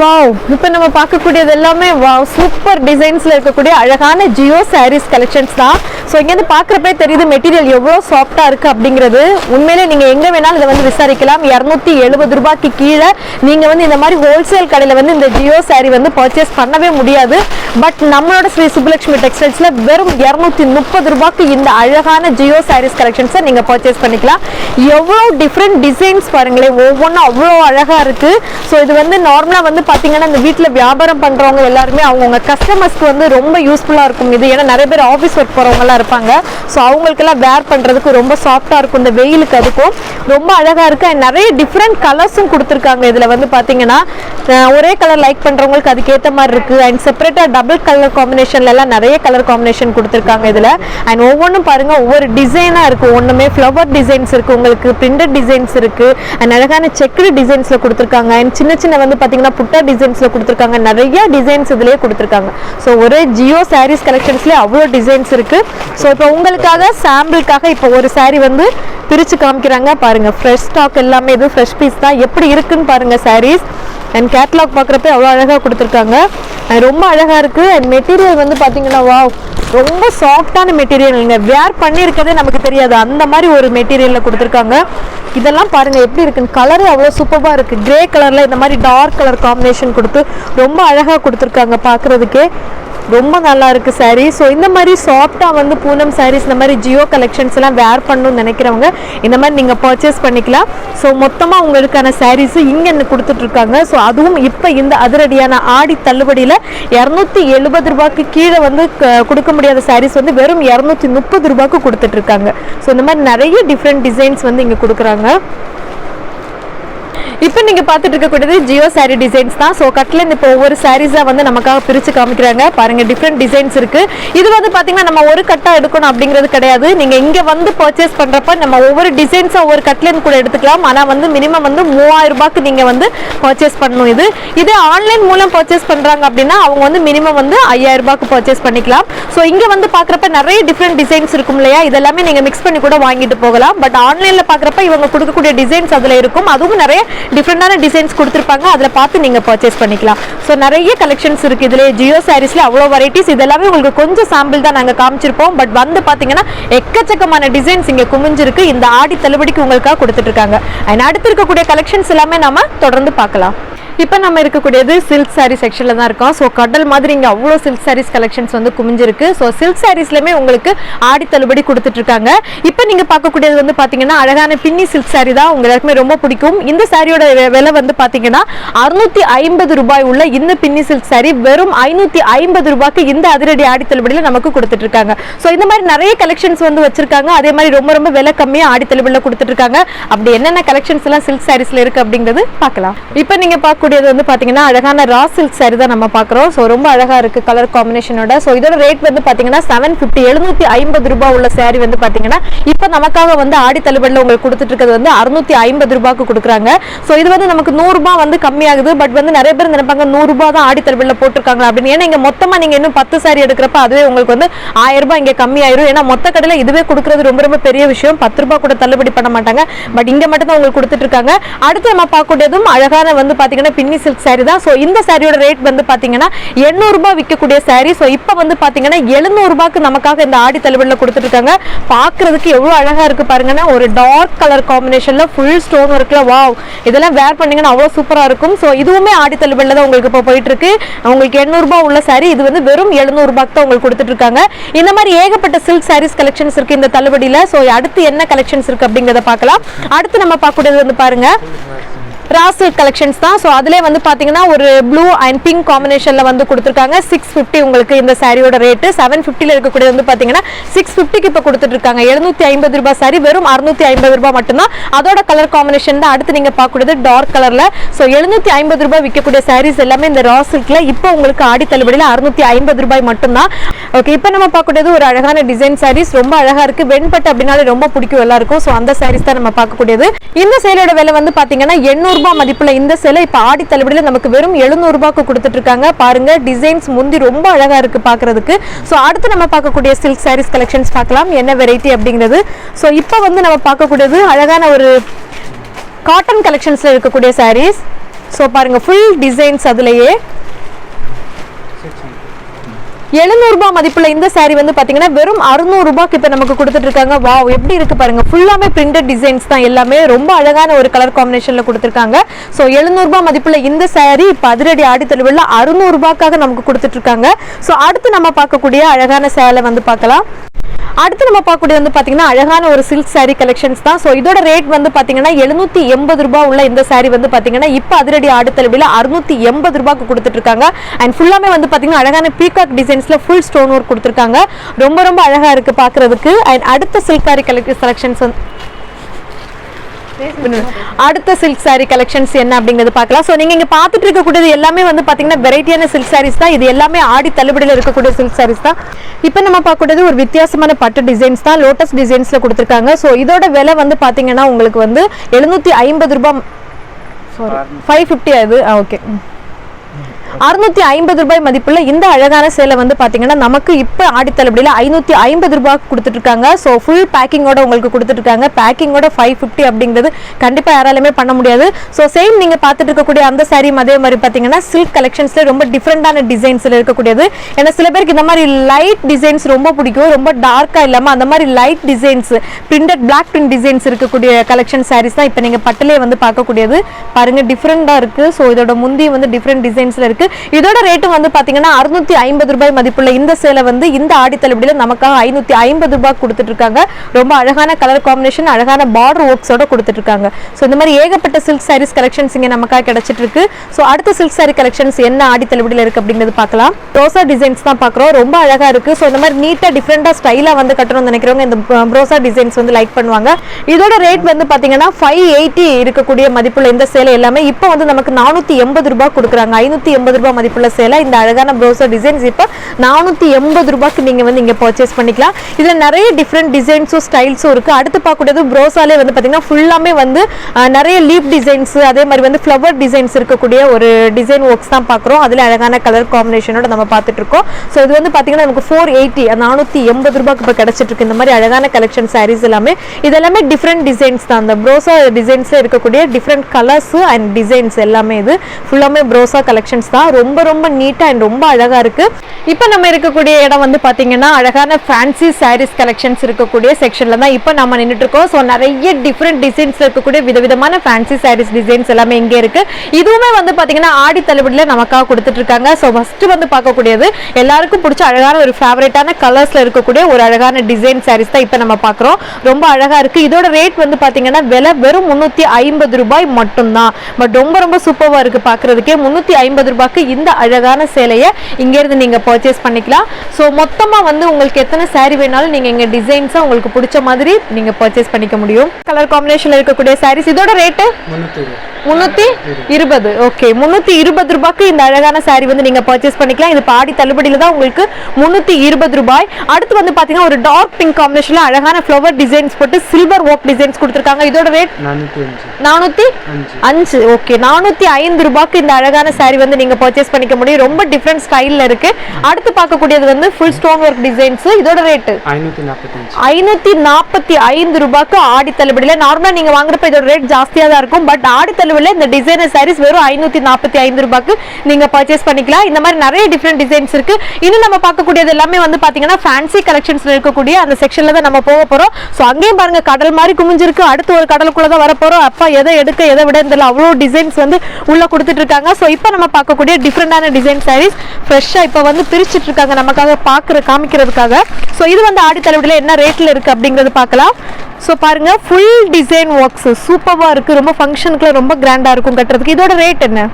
வாவ் இப்போ நம்ம பார்க்கக்கூடியது எல்லாமே வாவ் சூப்பர் டிசைன்ஸில் இருக்கக்கூடிய அழகான ஜியோ சாரீஸ் கலெக்ஷன்ஸ் தான். ஸோ இங்கேருந்து பார்க்குறப்பே தெரியுது மெட்டீரியல் எவ்வளோ சாஃப்டாக இருக்குது அப்படிங்கிறது. உண்மையிலே நீங்கள் எங்கே வேணாலும் இதை வந்து விசாரிக்கலாம். இரநூத்தி எழுபது ரூபாய்க்கு கீழே நீங்கள் வந்து இந்த மாதிரி ஹோல்சேல் கடையில் வந்து இந்த ஜியோ saree வந்து பர்ச்சேஸ் பண்ணவே முடியாது. பட் நம்மளோட ஸ்ரீ சுப்புலட்சுமி டெக்ஸ்டைல்ஸில் வெறும் இரநூத்தி முப்பது ரூபாய்க்கு இந்த அழகான ஜியோ சாரீஸ் கலெக்ஷன்ஸை நீங்கள் பர்ச்சேஸ் பண்ணிக்கலாம். எவ்வளோ டிஃப்ரெண்ட் டிசைன்ஸ் பாருங்களேன். ஒவ்வொன்றும் அவ்வளோ அழகாக இருக்குது ஸோ இது வந்து நார்மலாக வந்து பார்த்தீங்கன்னா இந்த வீட்டில் வியாபாரம் பண்ணுறவங்க எல்லாருமே அவங்கவுங்க கஸ்டமர்ஸ்க்கு வந்து ரொம்ப யூஸ்ஃபுல்லாக இருக்கும். இது ஏன்னா நிறைய பேர் ஆஃபீஸ் ஒர்க் போகிறவங்கலாம் இருப்பாங்க. ஸோ அவங்களுக்கெல்லாம் வேர் பண்ணுறதுக்கு ரொம்ப சாஃப்டாக இருக்கும். இந்த வெயிலுக்கு அதுக்கும் ரொம்ப அழகாக இருக்குது அண்ட் நிறைய டிஃப்ரெண்ட் கலர்ஸும் கொடுத்துருக்காங்க. இதில் வந்து பார்த்தீங்கன்னா ஒரே கலர் லைக் பண்ணுறவங்களுக்கு அதுக்கேற்ற மாதிரி இருக்குது அண்ட் செப்பரேட்டாக டபுள் கலர் காம்பினேஷன்லலாம் நிறைய கலர் காம்பினேஷன் கொடுத்துருக்காங்க இதில். அண்ட் ஒவ்வொன்றும் பாருங்கள் ஒவ்வொரு டிசைனாக இருக்குது ஒன்றுமே ஃப்ளவர் டிசைன்ஸ் இருக்குது உங்களுக்கு பிரிண்டட் டிசைன்ஸ் இருக்குது அண்ட் அழகான செக்குடு டிசைன்ஸில் கொடுத்துருக்காங்க. அண்ட் சின்ன சின்ன வந்து பார்த்தீங்கன்னா புட்டா டிசைன்ஸில் கொடுத்துருக்காங்க. நிறைய டிசைன்ஸ் இதுலேயே கொடுத்துருக்காங்க. ஸோ ஒரே ஜியோ சாரீஸ் கலெக்ஷன்ஸ்லேயே அவ்வளோ டிசைன்ஸ் இருக்குது ஸோ இப்போ உங்களுக்காக சாம்பிளுக்காக இப்போ ஒரு சாரீ வந்து பிரித்து காமிக்கிறாங்க. பாருங்க ஃப்ரெஷ் ஸ்டாக் எல்லாமே இது ஃப்ரெஷ் பீஸ் தான். எப்படி இருக்குன்னு பாருங்க சாரீஸ் அண்ட் கேட்லாக் பார்க்குறப்ப அவ்வளோ அழகாக கொடுத்துருக்காங்க. அண்ட் ரொம்ப அழகாக இருக்குது அண்ட் மெட்டீரியல் வந்து பார்த்தீங்கன்னா வாவ் ரொம்ப சாஃப்டான மெட்டீரியல் நீங்கள் வேர் பண்ணியிருக்கதே நமக்கு தெரியாது. அந்த மாதிரி ஒரு மெட்டீரியலில் கொடுத்துருக்காங்க. இதெல்லாம் பாருங்கள் எப்படி இருக்குன்னு. கலரு அவ்வளோ சூப்பராக இருக்குது கிரே கலரில் இந்த மாதிரி டார்க் கலர் காம்பினேஷன் கொடுத்து ரொம்ப அழகாக கொடுத்துருக்காங்க பார்க்குறதுக்கே. ரொம்ப நல்லா இருக்கு சாரீ ஸோ இந்த மாதிரி சாஃப்டாக வந்து பூனம் சாரீஸ் இந்த மாதிரி ஜியோ கலெக்ஷன்ஸ் எல்லாம் வேர் பண்ணணும்னு நினைக்கிறவங்க இந்த மாதிரி நீங்கள் பர்ச்சேஸ் பண்ணிக்கலாம். ஸோ மொத்தமாக உங்களுக்கான sarees இங்கே கொடுத்துட்டு இருக்காங்க ஸோ அதுவும் இப்போ இந்த அதிரடியான ஆடி தள்ளுபடியில் இரநூத்தி எழுபது ரூபாய்க்கு கீழே வந்து க- கொடுக்க முடியாத சாரீஸ் வந்து வெறும் இரநூத்தி முப்பது ரூபாய்க்கு கொடுத்துட்டு இருக்காங்க ஸோ இந்த மாதிரி நிறைய டிஃப்ரெண்ட் டிசைன்ஸ் வந்து இங்கே கொடுக்குறாங்க. இப்போ நீங்கள் பார்த்துட்டு இருக்கக்கூடியது ஜியோ saree டிசைன்ஸ் தான். ஸோ கட்லேருந்து இப்போ ஒவ்வொரு சாரீஸாக வந்து நமக்காக பிரித்து காமிக்கிறாங்க. பாருங்கள் டிஃப்ரெண்ட் டிசைன்ஸ் இருக்குது இது வந்து பார்த்தீங்கன்னா நம்ம ஒரு கட்டாக எடுக்கணும் அப்படிங்கிறது கிடையாது. நீங்கள் இங்கே வந்து பர்ச்சேஸ் பண்ணுறப்ப நம்ம ஒவ்வொரு டிசைன்ஸும் ஒவ்வொரு கட்லேருந்து கூட எடுத்துக்கலாம். ஆனால் வந்து மினிமம் வந்து மூவாயிரம் ரூபாய்க்கு நீங்கள் வந்து பர்ச்சேஸ் பண்ணணும் இது. இதே ஆன்லைன் மூலம் பர்ச்சேஸ் பண்ணுறாங்க அப்படின்னா அவங்க வந்து மினிமம் வந்து ஐயாயிரம் ரூபாய்க்கு பர்ச்சேஸ் பண்ணிக்கலாம். ஸோ இங்கே வந்து பார்க்குறப்ப நிறைய டிஃப்ரெண்ட் டிசைன்ஸ் இருக்கும் இல்லையா? இதெல்லாமே நீங்கள் மிக்ஸ் பண்ணி கூட வாங்கிட்டு போகலாம். பட் ஆன்லைனில் பார்க்குறப்ப இவங்க கொடுக்கக்கூடிய டிசைன்ஸ் அதில் இருக்கும். அதுவும் நிறைய டிஃப்ரெண்டான டிசைன்ஸ் கொடுத்துருப்பாங்க. அதில் பார்த்து நீங்க பர்ச்சேஸ் பண்ணிக்கலாம். ஸோ நிறைய கலெக்ஷன்ஸ் இருக்கு. இதுல ஜியோ சாரீஸில் அவ்வளோ வெரைட்டிஸ் இதெல்லாமே உங்களுக்கு கொஞ்சம் சாம்பிள் தான் நாங்கள் காமிச்சிருப்போம். பட் வந்து பார்த்தீங்கன்னா எக்கச்சக்கமான டிசைன்ஸ் இங்கே குமிஞ்சிருக்கு. இந்த ஆடி தள்ளுபடிக்கு உங்களுக்காக கொடுத்துட்ருக்காங்க அண்ட் அடுத்து இருக்கக்கூடிய கலெக்ஷன்ஸ் எல்லாமே நாம தொடர்ந்து பார்க்கலாம். இப்போ நம்ம இருக்கக்கூடியது சில்க் சாரீ செக்ஷனில் தான் இருக்கோம். ஸோ கடல் மாதிரி இங்கே அவ்வளோ சில்க் சாரீஸ் கலெக்ஷன்ஸ் வந்து குமிஞ்சிருக்கு. ஸோ சில்க் சாரீஸ்லையுமே உங்களுக்கு ஆடி தள்ளுபடி கொடுத்துட்ருக்காங்க இப்போ நீங்கள் பார்க்கக்கூடியது வந்து பார்த்தீங்கன்னா அழகான பின்னி சில்க் சாரீ தான் உங்கள் எல்லாருக்குமே ரொம்ப பிடிக்கும். இந்த சாரியோட விலை வந்து பார்த்தீங்கன்னா அறுநூத்தி ஐம்பது ரூபாய் உள்ள இந்த பின்னி சில்க் சாரீ வெறும் ஐநூற்றி ஐம்பது ரூபாய்க்கு இந்த அதிரடி ஆடி தள்ளுபடியில் நமக்கு கொடுத்துட்டு இருக்காங்க. ஸோ இந்த மாதிரி நிறைய கலெக்ஷன்ஸ் வந்து வச்சிருக்காங்க. அதே மாதிரி ரொம்ப ரொம்ப விலை கம்மியாக ஆடி தள்ளுபடியில் கொடுத்துட்டு இருக்காங்க. அப்படி என்னென்ன கலெக்ஷன்ஸ் எல்லாம் சில்க் சாரீஸ்ல இருக்கு அப்படிங்கிறது பார்க்கலாம். இப்போ நீங்க இருக்கக்கூடியது வந்து பார்த்தீங்கன்னா அழகான ரா சில்க் saree தான் நம்ம பார்க்குறோம் ஸோ ரொம்ப அழகாக இருக்குது கலர் காம்பினேஷனோட ஸோ இதோட ரேட் வந்து பார்த்தீங்கன்னா செவன் ஃபிஃப்டி எழுநூற்றி ஐம்பது ரூபாய் உள்ள சாரி வந்து பார்த்தீங்கன்னா இப்போ நமக்காக வந்து ஆடி தள்ளுபடியில் உங்களுக்கு கொடுத்துட்டு இருக்கிறது வந்து அறுநூற்றி ஐம்பது ரூபாய்க்கு கொடுக்குறாங்க. ஸோ இது வந்து நமக்கு நூறுரூபா வந்து கம்மியாகுது. பட் வந்து நிறைய பேர் நினைப்பாங்க நூறுரூபா தான் ஆடி தள்ளுபடியில் போட்டிருக்காங்க அப்படின்னு. ஏன்னா இங்கே மொத்தமாக நீங்கள் இன்னும் பத்து சாரி எடுக்கிறப்ப அதுவே உங்களுக்கு வந்து ஆயிரம் ரூபாய் இங்க கம்மியாயிரும். ஏன்னா மொத்த கடையில் இதுவே கொடுக்குறது ரொம்ப ரொம்ப பெரிய விஷயம். பத்து ரூபாய் கூட தள்ளுபடி பண்ண மாட்டாங்க. பட் இங்கே மட்டும் தான் உங்களுக்கு கொடுத்துட்டு இருக்காங்க. அடுத்து நம்ம பார்க்கக்கூடியதும் அழகான வந்து பார்த்தீங்கன்னா பின்னி சில்க் சாரீ தான். ஸோ இந்த சாரியோட ரேட் வந்து பார்த்தீங்கன்னா எண்ணூறுரூபா விற்கக்கூடிய சாரீ ஸோ இப்போ வந்து பார்த்தீங்கன்னா எழுநூறுபாக்கு நமக்காக இந்த ஆடி தள்ளுபடியில் கொடுத்துருக்காங்க பார்க்குறதுக்கு எவ்வளோ அழகாக இருக்குது பாருங்கன்னா ஒரு டார்க் கலர் காம்பினேஷனில் ஃபுல் ஸ்டோன் ஒர்க்கில் வாவ் இதெல்லாம் வேர் பண்ணீங்கன்னா அவ்வளோ சூப்பராக இருக்கும். ஸோ இதுவுமே ஆடி தள்ளுபடியில் தான் உங்களுக்கு இப்போ போயிட்டுருக்கு. உங்களுக்கு எண்ணூறுபா உள்ள சாரீ இது வந்து வெறும் எழுநூறுபாக்கு தான் உங்களுக்கு கொடுத்துட்ருக்காங்க இந்த மாதிரி ஏகப்பட்ட சில்க் சாரீஸ் கலெக்ஷன்ஸ் இருக்குது இந்த தள்ளுபடியில். ஸோ அடுத்து என்ன கலெக்ஷன்ஸ் இருக்குது அப்படிங்கிறத பார்க்கலாம். அடுத்து நம்ம பார்க்கக்கூடியது வந்து பாருங்கள் ராசில் கலெக்ஷன்ஸ் தான். ஸோ அதிலே வந்து பார்த்தீங்கன்னா ஒரு ப்ளூ அண்ட் பிங்க் காம்பினேஷனில் வந்து கொடுத்துருக்காங்க. சிக்ஸ் ஃபிஃப்டி உங்களுக்கு இந்த சாரியோட ரேட்டு செவன் ஃபிஃப்டியில் இருக்கக்கூடிய வந்து பார்த்தீங்கன்னா சிக்ஸ் ஃபிஃப்டிக்கு இப்போ கொடுத்துட்ருக்காங்க எழுநூற்றி ஐம்பது ரூபாய் சாரி வெறும் அறுநூற்றி ஐம்பது ரூபாய் மட்டும்தான். அதோட கலர் காம்பினேஷன் தான் அடுத்து நீங்கள் பார்க்கக்கூடியது டார்க் கலரில் ஸோ எழுநூற்றி ஐம்பது ரூபாய் விற்கக்கூடிய சாரீஸ் எல்லாமே இந்த ரா சில்கில் இப்போ உங்களுக்கு ஆடி தள்ளுபடியில் அறுநூற்றி ஐம்பது ரூபாய் மட்டும்தான். ஓகே இப்போ நம்ம பார்க்கக்கூடியது ஒரு அழகான டிசைன் சாரீஸ் ரொம்ப அழகாக இருக்குது வெண்பட்டு அப்படின்னாலே ரொம்ப பிடிக்கும் எல்லாருக்கும். ஸோ அந்த சாரீஸ் தான் நம்ம பார்க்கக்கூடியது. இந்த சேலோட விலை வந்து பார்த்தீங்கன்னா எண்ணூறு ரூபாய் மதிப்புல இந்த சிலை இப்போ ஆடி தள்ளுபடியில் நமக்கு வெறும் எழுநூறு ரூபாய்க்கு கொடுத்துட்டு இருக்காங்க பாருங்க டிசைன்ஸ் முந்தி ரொம்ப அழகா இருக்கு பாக்குறதுக்கு. ஸோ அடுத்து நம்ம பார்க்கக்கூடிய சில்க் சாரீஸ் கலெக்ஷன்ஸ் பார்க்கலாம். என்ன வெரைட்டி அப்படிங்கிறது. ஸோ இப்போ வந்து நம்ம பார்க்கக்கூடியது அழகான ஒரு காட்டன் கலெக்ஷன்ஸ்ல இருக்கக்கூடிய சாரீஸ் ஸோ பாருங்க ஃபுல் டிசைன்ஸ் அதுலேயே. எழுநூறுபா மதிப்புள்ள இந்த சாரி வந்து பாத்தீங்கன்னா வெறும் அறுநூறு ரூபாய்க்கு இப்போ நமக்கு கொடுத்துட்டு இருக்காங்க. வாவ் எப்படி இருக்கு பாருங்க. ஃபுல்லாமே பிரிண்டட் டிசைன்ஸ் தான் எல்லாமே. ரொம்ப அழகான ஒரு கலர் காம்பினேஷன்ல கொடுத்துருக்காங்க. ஸோ எழுநூறுபா மதிப்புள்ள இந்த சாரி இப்போ ஆடி தள்ளுபடியில் அறுநூறு ரூபாய்க்காக நமக்கு கொடுத்துட்டு இருக்காங்க. ஸோ அடுத்து நம்ம பார்க்கக்கூடிய அழகான சேலை வந்து பார்க்கலாம். அடுத்து நம்ம பார்க்கக்கூடிய வந்து பார்த்தீங்கன்னா அழகான ஒரு சில்க் saree கலெக்ஷன்ஸ் தான். ஸோ இதோட ரேட் வந்து பார்த்தீங்கன்னா எழுநூத்தி எண்பது ரூபாய் உள்ள இந்த saree வந்து பார்த்தீங்கன்னா இப்போ அதிரடி ஆடு தள்ளுபடியில் அறுநூத்தி எண்பது ரூபாய்க்கு கொடுத்துட்டு இருக்காங்க. அண்ட் ஃபுல்லாமே வந்து பார்த்தீங்கன்னா அழகான பீகாக் டிசைன்ஸ்ல ஃபுல் ஸ்டோன் ஒர்க் கொடுத்துருக்காங்க. ரொம்ப ரொம்ப அழகா இருக்கு பார்க்கிறதுக்கு. அண்ட் அடுத்த சில்க் saree கலெக்ஷன்ஸ் வந்து அடுத்த சில்க் saree கலெக்ஷன்ஸ் என்ன அப்படிங்கிறது பார்க்கலாம். ஸோ நீங்க இங்க பார்த்துட்டு இருக்கக்கூடியது எல்லாமே வந்து பாத்தீங்கன்னா வெரைட்டியான சில்க் sarees தான். இது எல்லாமே ஆடி தள்ளுபடியில் இருக்கக்கூடிய சில்க் sarees தான். இப்போ நம்ம பார்க்கக்கூடியது ஒரு வித்தியாசமான பட்டு டிசைன்ஸ் தான். லோட்டஸ் டிசைன்ஸ்ல கொடுத்துருக்காங்க. ஸோ இதோட விலை வந்து பாத்தீங்கன்னா உங்களுக்கு வந்து எழுநூத்தி ஐம்பது ரூபாய் சாரி ஃபைவ் ஃபிஃப்டி அது ஓகே அறுநூத்தி ஐம்பது ரூபாய் மதிப்புள்ள இந்த அழகான சேலை வந்து பாத்தீங்கன்னா நமக்கு இப்போ ஆடித்தள்ளுபடியில் ஐநூத்தி ஐம்பது ரூபாய் கொடுத்துட்டு இருக்காங்க ஸோ ஃபுல் பேக்கிங்கோட உங்களுக்கு கொடுத்துட்டு இருக்காங்க பேக்கிங்கோட ஃபைவ் ஃபிஃப்டி அப்படிங்கிறது கண்டிப்பா யாராலுமே பண்ண முடியாது. ஸோ சேம் நீங்க பார்த்துட்டு இருக்கக்கூடிய அந்த saree அதே மாதிரி பாத்தீங்கன்னா சில்க் கலெக்ஷன்ஸ்ல ரொம்ப டிஃப்ரெண்டான டிசைன்ஸ்ல இருக்கக்கூடியது. ஏன்னா சில பேருக்கு இந்த மாதிரி லைட் டிசைன்ஸ் ரொம்ப பிடிக்கும். ரொம்ப டார்க்கா இல்லாம அந்த மாதிரி light designs printed block print designs இருக்கக்கூடிய கலெக்ஷன் சாரீஸ் தான் இப்போ நீங்க பட்டிலே வந்து பார்க்கக்கூடியது பாருங்க டிஃப்ரெண்டா இருக்கு. ஸோ இதோட முந்தி வந்து டிஃப்ரெண்ட் டிசைன்ஸ்ல இருக்கு. இருக்கு. இதோட ரேட்டும் வந்து பாத்தீங்கன்னா அறுநூத்தி ஐம்பது ரூபாய் மதிப்புள்ள இந்த சேலை வந்து இந்த ஆடி தள்ளுபடியில நமக்காக ஐநூத்தி ஐம்பது ரூபாய் கொடுத்துட்டு இருக்காங்க ரொம்ப அழகான கலர் காம்பினேஷன் அழகான பார்டர் ஒர்க்ஸோட கொடுத்துட்டு இருக்காங்க ஸோ இந்த மாதிரி ஏகப்பட்ட சில்க் சாரீஸ் கலெக்ஷன்ஸ் இங்க நமக்காக கிடைச்சிட்டு இருக்கு ஸோ அடுத்த சில்க் சாரி கலெக்ஷன்ஸ் என்ன ஆடி தள்ளுபடியில் இருக்கு அப்படிங்கிறது பார்க்கலாம் ரோசா டிசைன்ஸ் தான் பார்க்குறோம் ரொம்ப அழகா இருக்கு. ஸோ இந்த மாதிரி நீட்டா டிஃப்ரெண்டா ஸ்டைலா வந்து கட்டணும்னு நினைக்கிறவங்க இந்த ரோசா டிசைன்ஸ் வந்து லைக் பண்ணுவாங்க. இதோட ரேட் வந்து பாத்தீங்கன்னா ஃபைவ் எயிட்டி இருக்கக்கூடிய மதிப்புள்ள இந்த சேலை எல்லாமே இப்போ வந்து நமக்கு நானூத்தி எண்பது ரூபாய் கொடுக்குறாங்க. ஐநூத்தி எண்பது ரூபாய் மதிப்புள்ள சேலை. இந்த அழகான ப்ரௌசர் டிசைன்ஸ் இப்போ நானூற்றி எண்பது ரூபாய்க்கு நீங்கள் வந்து இங்கே பர்ச்சேஸ் பண்ணிக்கலாம். இதில் நிறைய டிஃப்ரெண்ட் டிசைன்ஸும் ஸ்டைல்ஸும் இருக்குது அடுத்து பார்க்கக்கூடியது ப்ரௌசாலே வந்து பார்த்தீங்கன்னா ஃபுல்லாமே வந்து நிறைய லீப் டிசைன்ஸ் அதே மாதிரி வந்து ஃப்ளவர் டிசைன்ஸ் இருக்கக்கூடிய ஒரு டிசைன் ஒர்க்ஸ் தான் பார்க்குறோம். அதில் அழகான கலர் காம்பினேஷனோட நம்ம பார்த்துட்டு இருக்கோம். ஸோ இது வந்து பார்த்தீங்கன்னா நமக்கு ஃபோர் எயிட்டி நானூற்றி எண்பது ரூபாய்க்கு இப்போ கிடைச்சிட்டு இருக்கு. இந்த மாதிரி அழகான கலெக்ஷன் சாரீஸ் எல்லாமே. இது எல்லாமே டிஃப்ரெண்ட் டிசைன்ஸ் தான். அந்த ப்ரோசா டிசைன்ஸில் இருக்கக்கூடிய டிஃப்ரெண்ட் கலர்ஸ் அண்ட் டிசைன்ஸ் எல்லாமே இது. ஃபுல்லாமே ப்ரோசா கலெக்ஷன்ஸ் தான். ரொம்ப ரொம்ப நீட்டாக அண்ட் ரொம்ப அழகா இருக்கு. இப்போ நம்ம இருக்கக்கூடிய இடம் வந்து பார்த்தீங்கன்னா அழகான ஃபேன்சி சாரீஸ் கலெக்ஷன்ஸ் இருக்கக்கூடிய செக்ஷன்ல தான் இப்போ நம்ம நின்றுட்டு இருக்கோம் ஸோ நிறைய டிஃப்ரெண்ட் டிசைன்ஸ் இருக்கக்கூடிய விதவிதமான ஃபேன்சி சாரீஸ் டிசைன்ஸ் எல்லாமே இங்கே இருக்கு. இதுவுமே வந்து பார்த்தீங்கன்னா ஆடி தள்ளுபடியில் நமக்காக கொடுத்துட்டு இருக்காங்க ஸோ ஃபஸ்ட்டு வந்து பார்க்கக்கூடியது எல்லாருக்கும் பிடிச்ச அழகான ஒரு ஃபேவரட்டான கலர்ஸில் இருக்கக்கூடிய ஒரு அழகான டிசைன் சாரீஸ் தான் இப்போ நம்ம பார்க்குறோம் ரொம்ப அழகா இருக்கு. இதோட ரேட் வந்து பார்த்தீங்கன்னா விலை வெறும் முந்நூற்றி ஐம்பது ரூபாய் மட்டும்தான். பட் ரொம்ப ரொம்ப சூப்பராக இருக்கு பார்க்குறதுக்கே முந்நூற்றி ஐம்பது ரூபாய் ரூபாய்க்கு இந்த அழகான சேலையை இங்கேருந்து நீங்க பர்ச்சேஸ் பண்ணிக்கலாம். ஸோ மொத்தமா வந்து உங்களுக்கு எத்தனை saree வேணாலும் நீங்க இங்க டிசைன்ஸா உங்களுக்கு பிடிச்ச மாதிரி நீங்க பர்ச்சேஸ் பண்ணிக்க முடியும். கலர் காம்பினேஷன்ல இருக்கக்கூடிய சாரீஸ் இதோட ரேட்டு முந்நூத்தி இருபது. ஓகே முந்நூத்தி இருபது ரூபாய்க்கு இந்த அழகான saree வந்து நீங்க பர்ச்சேஸ் பண்ணிக்கலாம். இது பாடி தள்ளுபடியில தான் உங்களுக்கு முந்நூத்தி இருபது ரூபாய். அடுத்து வந்து பாத்தீங்கன்னா ஒரு டார்க் பிங்க் காம்பினேஷன்ல அழகான ஃப்ளவர் டிசைன்ஸ் போட்டு சில்வர் ஒர்க் டிசைன்ஸ் கொடுத்துருக்காங்க. இதோட ரேட் நானூற்றி அஞ்சு. நானூத்தி அஞ்சு. அஞ்சு. ஓகே நானூத்தி ஐந்து ரூபாய்க்கு இந்த அழகான saree வந்து நீங்க பர்ச்சேஸ் பண்ணிக்க முடியும். ரொம்ப டிஃப்ரெண்ட் ஸ்டைல்ல இருக்கு. அடுத்து பார்க்கக்கூடியது வந்து ஃபுல் ஸ்டோன் ஒர்க் டிசைன்ஸ் இதோட நாற்பத்தஞ்சு ஐநூத்தி நாற்பத்தி ஐந்து ரூபாய்க்கு ஆடி தள்ளுபடியில. நார்மலா நீங்க வாங்குறப்ப இதோட ரேட் ஜாஸ்தியா தான் இருக்கும். பட் ஆடி தள்ளுபடியில இந்த டிசைனர் சாரீஸ் வெறும் ஐநூத்தி நாற்பத்தி ஐந்து ரூபாய்க்கு நீங்க பர்ச்சேஸ் பண்ணிக்கலாம். இந்த மாதிரி நிறைய டிஃப்ரெண்ட் டிசைன்ஸ் இருக்கு. இன்னும் நம்ம பார்க்கக்கூடியது எல்லாமே வந்து பாத்தீங்கன்னா ஃபேன்சி கலெக்ஷன்ஸ்ல இருக்கக்கூடிய அந்த செக்ஷன்ல தான் நம்ம போக போறோம். ஸோ அங்கேயும் பாருங்க கடல் மாதிரி குமிஞ்சிருக்கு. அடுத்து ஒரு கடலுக்குள்ளதான் தான் வர அப்பா எதை எடுக்க எதை விட இந்த அவ்வளோ டிசைன்ஸ் வந்து உள்ள கொடுத்துட்டு இருக்காங்க ஸோ இப்போ நம்ம பார்க்கக்கூடிய டிஃப்ரெண்டான டிசைன் சாரீஸ் ஃப்ரெஷ்ஷாக இப்போ வந்து பிரிச்சுட்டு இருக்காங்க நமக்காக பார்க்குற காமிக்கிறதுக்காக. ஸோ இது வந்து ஆடி தலைவடியில் என்ன ரேட்டில் இருக்கு அப்படிங்கிறது பார்க்கலாம். ஸோ பாருங்க ஃபுல் டிசைன் ஒர்க்ஸ் சூப்பராக இருக்கு. ரொம்ப ஃபங்க்ஷனுக்குலாம் ரொம்ப கிராண்டாக இருக்கும் கட்டுறதுக்கு. இதோட ரேட் என்ன?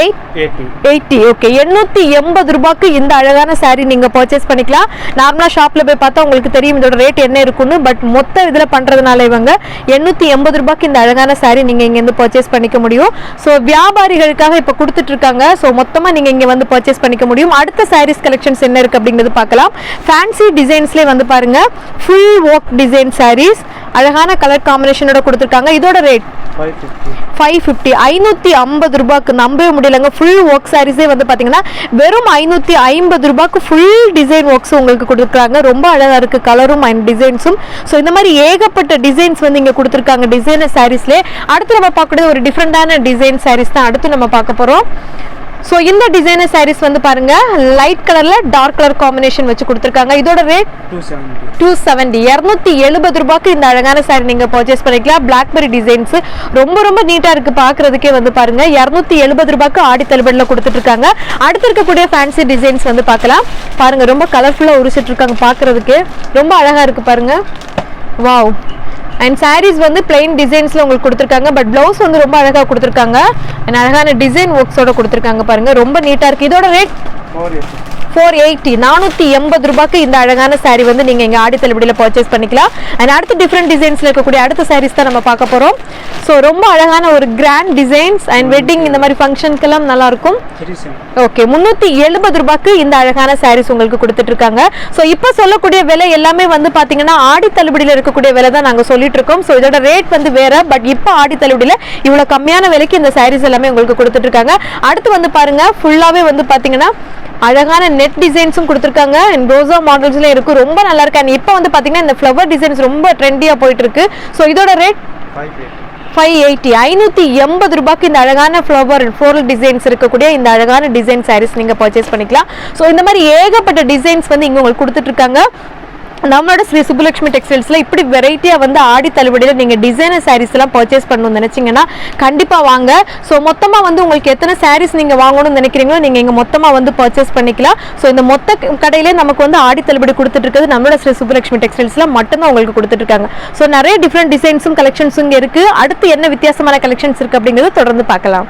Eighty eight? Eighty. Eighty okay. எண்ணூத்தி எண்பது ரூபாய்க்கு இந்த அழகான saree நீங்க பர்ச்சேஸ் பண்ணிக்கலாம். நார்மலா ஷாப்ல போய் பார்த்தா உங்களுக்கு தெரியும் இதோட ரேட் என்ன இருக்குன்னு. பட் மொத்த இதுல பண்றதுனால இவங்க எண்ணூத்தி எண்பது ரூபாய்க்கு இந்த அழகான saree நீங்க இங்க இருந்து பர்ச்சேஸ் பண்ணிக்க முடியும். ஸோ வியாபாரிகளுக்காக இப்ப கொடுத்துட்டு இருக்காங்க. ஸோ மொத்தமா நீங்க இங்க வந்து பர்ச்சேஸ் பண்ணிக்க முடியும். அடுத்த sarees கலெக்ஷன்ஸ் என்ன இருக்கு அப்படிங்கிறது பார்க்கலாம். ஃபேன்சி டிசைன்ஸ்லேயே வந்து பாருங்க. Full work design sarees. அழகான கலர் காம்பினேஷனோட கொடுத்துருக்காங்க. இதோட ரேட் ஃபைவ் ஃபிஃப்டி ஐநூற்றி ஐம்பது ரூபாய்க்கு நம்பவே முடியலங்க. ஃபுல் ஒர்க் சாரீஸே வந்து பார்த்தீங்கன்னா வெறும் ஐநூற்றி ஐம்பது ரூபாய்க்கு ஃபுல் டிசைன் ஒர்க்ஸ் உங்களுக்கு கொடுத்துருக்காங்க ரொம்ப அழகாக இருக்குது கலரும் அண்ட் டிசைன்ஸும் ஸோ இந்த மாதிரி ஏகப்பட்ட டிசைன்ஸ் வந்து இங்கே கொடுத்துருக்காங்க டிசைனர் சாரீஸ்லேயே அடுத்து நம்ம பார்க்கக்கூடிய ஒரு டிஃப்ரெண்டான டிசைன் சாரீஸ் தான் அடுத்து நம்ம பார்க்க போகிறோம் ஸோ இந்த டிசைனர் சாரீஸ் வந்து பாருங்க லைட் கலர்ல டார்க் கலர் காம்பினேஷன் வச்சு கொடுத்துருக்காங்க. இதோட ரேட் டூ செவன்ட்டி செவன்டி இரநூத்தி எழுபது ரூபாய்க்கு இந்த அழகான சாரி நீங்க பர்ச்சேஸ் பண்ணிக்கலாம். பிளாக்பெரி டிசைன்ஸ் ரொம்ப ரொம்ப நீட்டா இருக்கு பாக்குறதுக்கே வந்து பாருங்க. இரநூத்தி எழுபது ரூபாய்க்கு ஆடி தள்ளுபடியில் கொடுத்துட்டு இருக்காங்க அடுத்து இருக்கக்கூடிய ஃபேன்சி டிசைன்ஸ் வந்து பார்க்கலாம். பாருங்க ரொம்ப கலர்ஃபுல்லா உரிச்சிட்டு இருக்காங்க பாக்குறதுக்கு. ரொம்ப அழகா இருக்கு பாருங்க. வாவ் அண்ட் சாரீஸ் வந்து பிளெயின் டிசைன்ஸ்ல உங்களுக்கு கொடுத்துருக்காங்க பட் பிளவுஸ் வந்து ரொம்ப அழகா கொடுத்துருக்காங்க. அண்ட் அழகான டிசைன் ஒர்க்ஸோட கொடுத்துருக்காங்க பாருங்க. ரொம்ப நீட்டா இருக்கு. இதோட ரேட் ஃபோர் எயிட்டி நானூற்றி எண்பது ரூபாய்க்கு இந்த அழகான saree வந்து நீங்கள் இங்கே ஆடி தள்ளுபடியில் பர்ச்சேஸ் பண்ணிக்கலாம். அண்ட் அடுத்து டிஃப்ரெண்ட் டிசைன்ஸில் இருக்கக்கூடிய அடுத்த sarees தான் நம்ம பார்க்க போகிறோம் ஸோ ரொம்ப அழகான ஒரு கிராண்ட் டிசைன்ஸ் அண்ட் வெட்டிங் இந்த மாதிரி ஃபங்க்ஷனுக்கெல்லாம் நல்லா இருக்கும் த்ரீ செவன் ஓகே முந்நூற்றி எழுபது ரூபாய்க்கு இந்த அழகான sarees உங்களுக்கு கொடுத்துட்டு இருக்காங்க ஸோ இப்போ சொல்லக்கூடிய விலை எல்லாமே வந்து பார்த்தீங்கன்னா ஆடி தள்ளுபடியில் இருக்கக்கூடிய விலை தான் நாங்கள் சொல்லிட்டு இருக்கோம் ஸோ இதோட ரேட் வந்து வேற பட் இப்போ ஆடி தள்ளுபடியில் இவ்வளோ கம்மியான விலைக்கு இந்த sarees எல்லாமே உங்களுக்கு கொடுத்துட்டு இருக்காங்க அடுத்து வந்து பாருங்க ஃபுல்லாகவே வந்து பார்த்தீங்கன்னா அழகான நெட் டிசைன்ஸும் கொடுத்துருக்காங்க. அண்ட் ரோசா மாடல்ஸ்லேயும் இருக்குது ரொம்ப நல்லா இருக்கு. அண்ட் இப்போ வந்து பார்த்தீங்கன்னா இந்த ஃப்ளவர் டிசைன்ஸ் ரொம்ப ட்ரெண்டியாக போயிட்டு இருக்கு. ஸோ இதோட ரேட் ஃபைவ் எயிட்டி ஐநூற்றி எண்பது ரூபாய்க்கு இந்த அழகான ஃப்ளவர் ஃப்ளோரல் டிசைன்ஸ் இருக்கக்கூடிய இந்த அழகான டிசைன் சாரீஸ் நீங்கள் பர்ச்சேஸ் பண்ணிக்கலாம். ஸோ இந்த மாதிரி ஏகப்பட்ட டிசைன்ஸ் வந்து இங்கே உங்களுக்கு கொடுத்துட்ருக்காங்க நம்மளோட ஸ்ரீ சுப்புலட்சுமி டெக்ஸ்டைல்ஸ்ல இப்படி வெரைட்டியா வந்து ஆடி தள்ளுபடியில் நீங்க டிசைனர் சாரீஸ் எல்லாம் பர்ச்சேஸ் பண்ணணும்னு நினைச்சீங்கன்னா கண்டிப்பா வாங்க. ஸோ மொத்தமா வந்து உங்களுக்கு எத்தனை சாரீஸ் நீங்க வாங்கணும்னு நினைக்கிறீங்களோ நீங்க இங்க மொத்தமா வந்து பர்ச்சேஸ் பண்ணிக்கலாம். ஸோ இந்த மொத்த கடையிலே நமக்கு வந்து ஆடி தள்ளுபடி கொடுத்துட்டு இருக்கிறது நம்மளோட ஸ்ரீ சுப்புலட்சுமி டெக்ஸ்டைல்ஸ்ல மட்டும்தான் உங்களுக்கு கொடுத்துட்டு இருக்காங்க ஸோ நிறைய டிஃப்ரெண்ட் டிசைன்ஸும் கலெக்ஷன்ஸும் இங்க இருக்கு. அடுத்து என்ன வித்தியாசமான கலெக்ஷன்ஸ் இருக்கு அப்படிங்கறத தொடர்ந்து பார்க்கலாம்.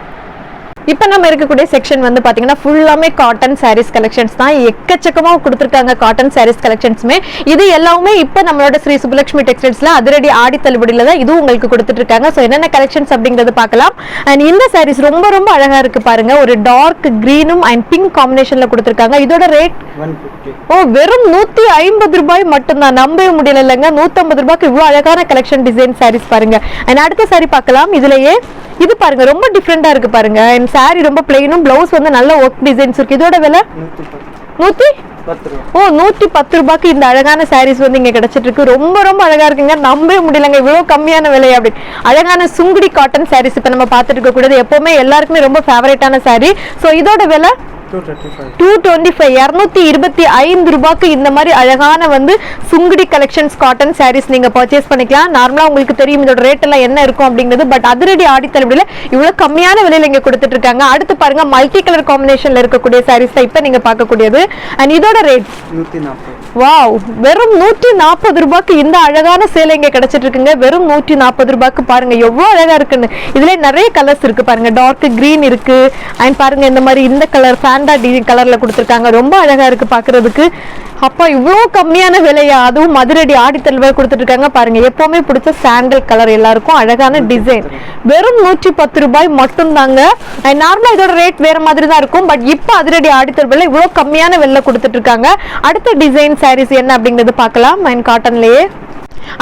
இப்போ நம்ம இருக்கக்கூடிய செக்ஷன் வந்து பாத்தீங்கன்னா ஃபுல்லாமே காட்டன் சாரீஸ் கலெக்ஷன்ஸ் தான். எக்கச்சக்கமாக கொடுத்துருக்காங்க காட்டன் சாரீஸ் கலெக்ஷன்ஸுமே இது எல்லாமே இப்போ நம்மளோட ஸ்ரீ சுப்புலட்சுமி டெக்ஸ்டைல்ஸ்ல அதிரடி ஆடி தள்ளுபடியில் தான் இதுவும் உங்களுக்கு கொடுத்துட்டு இருக்காங்க ஸோ என்னென்ன கலெக்ஷன்ஸ் அப்படிங்கறது பார்க்கலாம். அண்ட் இந்த சாரீஸ் ரொம்ப ரொம்ப அழகா இருக்கு பாருங்க. ஒரு டார்க் க்ரீனும் அண்ட் பிங்க் காம்பினேஷன்ல கொடுத்துருக்காங்க. இதோட ரேட் ஓ வெறும் நூத்தி ஐம்பது ரூபாய் மட்டும்தான். நம்பவே முடியல இல்லைங்க. நூத்தம்பது ரூபாய்க்கு இவ்வளவு அழகான கலெக்ஷன் டிசைன் சாரீஸ் பாருங்க. அண்ட் அடுத்த சாரி பார்க்கலாம். இதுலயே இது பாருங்க ரொம்ப டிஃப்ரெண்டா இருக்கு பாருங்க. அண்ட் சாரி ரொம்ப பிளெயினும் பிளவுஸ் வந்து நல்ல ஒர்க் டிசைன்ஸ் இருக்கு. இதோட விலை? நூத்தி ஓ நூற்றி பத்து ரூபாய்க்கு இந்த அழகான சாரீஸ் வந்து இங்க கிடைச்சிட்டு இருக்கு ரொம்ப ரொம்ப அழகா இருக்குங்க. நம்பவே முடியலங்க. இவ்வளவு கம்மியான விலை அப்படின்னு அழகான சுங்குடி காட்டன் சாரீஸ் இப்ப நம்ம பார்த்துட்டு இருக்க கூடாது. எப்பவுமே எல்லாருக்குமே ரொம்ப ஃபேவரட்டான சாரி ஸோ இதோட விலை? டூ டுவெண்ட்டி ஃபைவ் இரநூத்தி இருபத்தி ஐந்து ரூபாய்க்கு இந்த மாதிரி அழகான வந்து சுங்குடி கலெக்ஷன்ஸ் காட்டன் சாரீஸ் நீங்க பர்ச்சேஸ் பண்ணிக்கலாம். நார்மலா உங்களுக்கு தெரியும் இதோட ரேட் எல்லாம் என்ன இருக்கும் அப்படிங்கிறது பட் அதிரடி ஆடி தள்ளுபடியில் இவ்வளவு கம்மியான விலையில இங்க கொடுத்துட்டு இருக்காங்க அடுத்து பாருங்க மல்டி கலர் காம்பினேஷன்ல இருக்கக்கூடிய சாரீஸ் தான் இப்ப நீங்க பார்க்கக்கூடியது. அண்ட் இதோட ரேட் நூற்றி நாற்பது வாவ் வெறும் நூற்றி நாற்பது ரூபாய்க்கு இந்த அழகான சேலை இங்கே கிடச்சிட்டு இருக்குங்க. வெறும் நூற்றி நாற்பது ரூபாய்க்கு பாருங்க எவ்வளோ அழகாக இருக்குன்னு. இதில் நிறைய கலர்ஸ் இருக்கு பாருங்க. டார்க் கிரீன் இருக்கு. அண்ட் பாருங்க இந்த மாதிரி இந்த கலர் ஃபேண்டா டி கலரில் கொடுத்துருக்காங்க. ரொம்ப அழகாக இருக்கு பார்க்குறதுக்கு அப்பா இவ்வளோ கம்மியான விலையா? அதுவும் மதுரடி ஆடி கொடுத்துட்ருக்காங்க பாருங்கள் எப்போவுமே பாருங்க பிடிச்ச சாண்டல் கலர் எல்லாருக்கும் அழகான டிசைன் வெறும் நூற்றி பத்து ரூபாய் மட்டும்தாங்க. நார்மலாக இதோட ரேட் வேற மாதிரி தான் இருக்கும். பட் இப்போ அதிரடி ஆடி இவ்வளோ கம்மியான விலை கொடுத்துட்ருக்காங்க அடுத்த டிசைன்ஸ் சாரீஸ் என்ன அப்படிங்கிறது பார்க்கலாம். மைன் காட்டன்லயே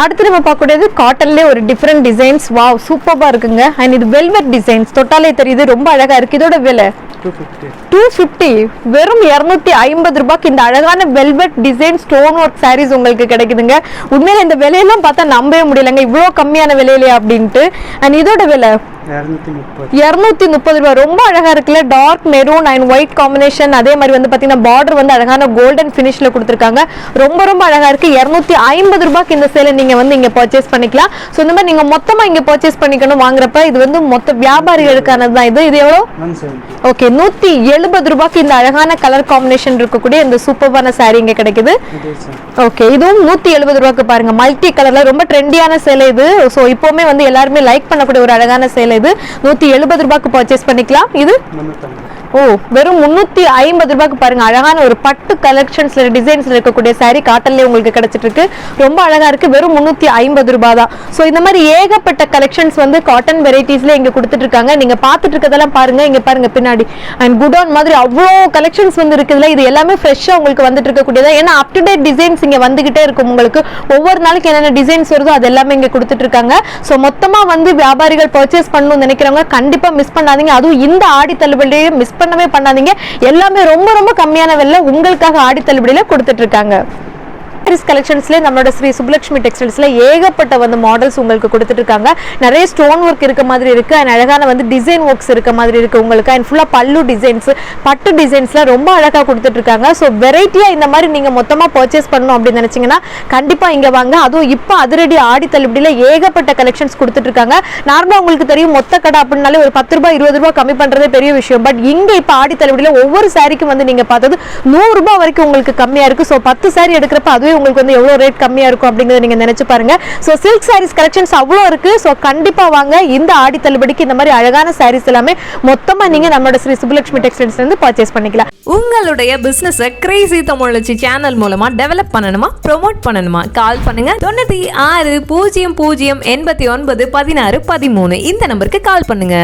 அடுத்து நம்ம பார்க்கக்கூடியது காட்டன்லேயே ஒரு டிஃப்ரெண்ட் டிசைன்ஸ் வாவ் சூப்பராக இருக்குங்க. அண்ட் இது வெல்வெட் டிசைன்ஸ் தொட்டாலே தெரியுது ரொம்ப அழகா இருக்கு. இதோட விலை? டூ ஃபிஃப்டி டூ ஃபிஃப்டி வெறும் இரநூத்தி ஐம்பது ரூபாய்க்கு இந்த அழகான velvet design stone work sarees உங்களுக்கு கிடைக்குதுங்க. உண்மையில இந்த விலையெல்லாம் பார்த்தா நம்பவே முடியலங்க. இவ்வளோ கம்மியான விலையிலையா அப்படின்ட்டு. அண்ட் இதோட விலை? இரநூத்தி முப்பது. ரூபாய். ரொம்ப அழகா இருக்குல்ல. Dark maroon and white combination அதே மாதிரி வந்து பாத்தீங்கன்னா பார்டர் வந்து அழகான கோல்டன் ஃபினிஷ்ல கொடுத்துருக்காங்க. ரொம்ப ரொம்ப அழகா இருக்கு. இரநூத்தி ஐம்பது ரூபாய்க்கு இந்த சேலை நீங்க வந்து இங்க பர்ச்சேஸ் பண்ணிக்கலாம். ஸோ இந்த மாதிரி நீங்க மொத்தமா இங்க பர்ச்சேஸ் பண்ணிக்கணும் வாங்குறப்ப இது வந்து மொத்த வியாபாரிகளுக்கானது தான். இது இது எவ்வளோ? ஓகே நூத்தி எழுபது ரூபாய்க்கு இந்த அழகான கலர் காம்பினேஷன் இருக்கக்கூடிய இந்த சூப்பர்வான saree இங்க கிடைக்குது. சார் ஓகே இதுவும் நூத்தி எழுபது ரூபாய்க்கு பாருங்க. மல்டி கலர்ல ரொம்ப ட்ரெண்டியான சேலை இது. ஸோ இப்போவுமே வந்து எல்லாருமே லைக் பண்ணக்கூடிய ஒரு அழகான சேலை இது நூத்தி எழுபது ரூபாய்க்கு பர்ச்சேஸ் பண்ணிக்கலாம். இது ஓ வெறும் முந்நூற்றி ஐம்பது ரூபாய்க்கு பாருங்க. அழகான ஒரு பட்டு கலெக்ஷன்ஸ்ல டிசைன்ஸ்ல இருக்கக்கூடிய saree காட்டன்லேயே உங்களுக்கு கிடைச்சிட்டு இருக்கு ரொம்ப அழகா இருக்கு. வெறும் முந்நூற்றி ஐம்பது ரூபாய் தான். ஸோ இந்த மாதிரி ஏகப்பட்ட கலெக்ஷன்ஸ் வந்து காட்டன் வெரைட்டிஸ்ல இங்க கொடுத்துட்டு இருக்காங்க நீங்க பார்த்துட்டு இருக்கதெல்லாம் பாருங்க. இங்க பாருங்க பின்னாடி. அண்ட் குடோன் மாதிரி அவ்வளோ கலெக்ஷன்ஸ் வந்து இருக்குதுல இது எல்லாமே ஃப்ரெஷ்ஷாக உங்களுக்கு வந்துட்டு இருக்கக்கூடியது ஏன்னா அப் டு டேட் டிசைன்ஸ் இங்க வந்துகிட்டே இருக்கும் உங்களுக்கு. ஒவ்வொரு நாளைக்கு என்னென்ன டிசைன்ஸ் வருதோ அது எல்லாமே இங்க கொடுத்துட்டு இருக்காங்க ஸோ மொத்தமா வந்து வியாபாரிகள் பர்ச்சேஸ் பண்ணணும்னு நினைக்கிறவங்க கண்டிப்பா மிஸ் பண்ணாதீங்க. அதுவும் இந்த ஆடி தள்ளுபடியே மிஸ் பண்ணவே பண்ணாதீங்க. எல்லாமே ரொம்ப ரொம்ப கம்மியான விலையில உங்களுக்காக ஆடி தள்ளுபடியில கொடுத்துட்டு இருக்காங்க. சாரீஸ் கலெக்ஷன்ஸ்ல நம்மளோட ஸ்ரீ சுப்லட்சுமி டெக்ஸ்டைல்ஸ்ல ஏகப்பட்ட வந்து மாடல்ஸ் உங்களுக்கு கொடுத்துட்டு இருக்காங்க நிறைய ஸ்டோன் ஒர்க் இருக்க மாதிரி இருக்கு. அண்ட் அழகான வந்து டிசைன் ஒர்க்ஸ் இருக்க மாதிரி இருக்கு உங்களுக்கு. அண்ட் ஃபுல்லா பல்லு டிசைன்ஸ் பட்டு டிசைன்ஸ்ல ரொம்ப அழகா கொடுத்துட்டு இருக்காங்க ஸோ வெரைட்டியா இந்த மாதிரி நீங்க மொத்தமா பர்ச்சேஸ் பண்ணணும் அப்படின்னு நினைச்சீங்கன்னா கண்டிப்பா இங்க வாங்க. அதுவும் இப்போ அதிரடி ஆடி தள்ளுபடியில ஏகப்பட்ட கலெக்ஷன்ஸ் கொடுத்துட்டு இருக்காங்க நார்மலா உங்களுக்கு தெரியும் மொத்த கடை அப்படின்னாலே ஒரு பத்து ரூபாய் இருபது ரூபாய் கம்மி பண்றதே பெரிய விஷயம். பட் இங்க இப்போ ஆடி தள்ளுபடியில ஒவ்வொரு சாரிக்கும் வந்து நீங்க பார்த்தது நூறு ரூபாய் வரைக்கும் உங்களுக்கு கம்மியா இருக்கு. ஸோ பத்து சாரி எடுக்கிறப்ப அதுவே உங்களுக்கு வந்து எவ்வளோ ரேட் கம்மியாக இருக்கும் அப்படிங்கிறத நீங்கள் நினச்சி பாருங்க. ஸோ சில்க் சாரீஸ் கலெக்ஷன்ஸ் அவ்வளோ இருக்குது ஸோ கண்டிப்பாக வாங்க. இந்த ஆடி தள்ளுபடிக்கு இந்த மாதிரி அழகான சாரீஸ் எல்லாமே மொத்தமாக நீங்கள் நம்மளோட ஸ்ரீ சுப்புலட்சுமி டெக்ஸ்டைல்ஸ்லேருந்து பர்ச்சேஸ் பண்ணிக்கலாம். உங்களுடைய பிஸ்னஸை கிரேசி தமிழ்ச்சி சேனல் மூலமாக டெவலப் பண்ணணுமா? ப்ரோமோட் பண்ணணுமா? கால் பண்ணுங்க. தொண்ணூற்றி ஆறு பூஜ்ஜியம் பூஜ்ஜியம் எண்பத்தி ஒன்பது பதினாறு பதிமூணு. இந்த நம்பருக்கு கால் பண்ணுங்க.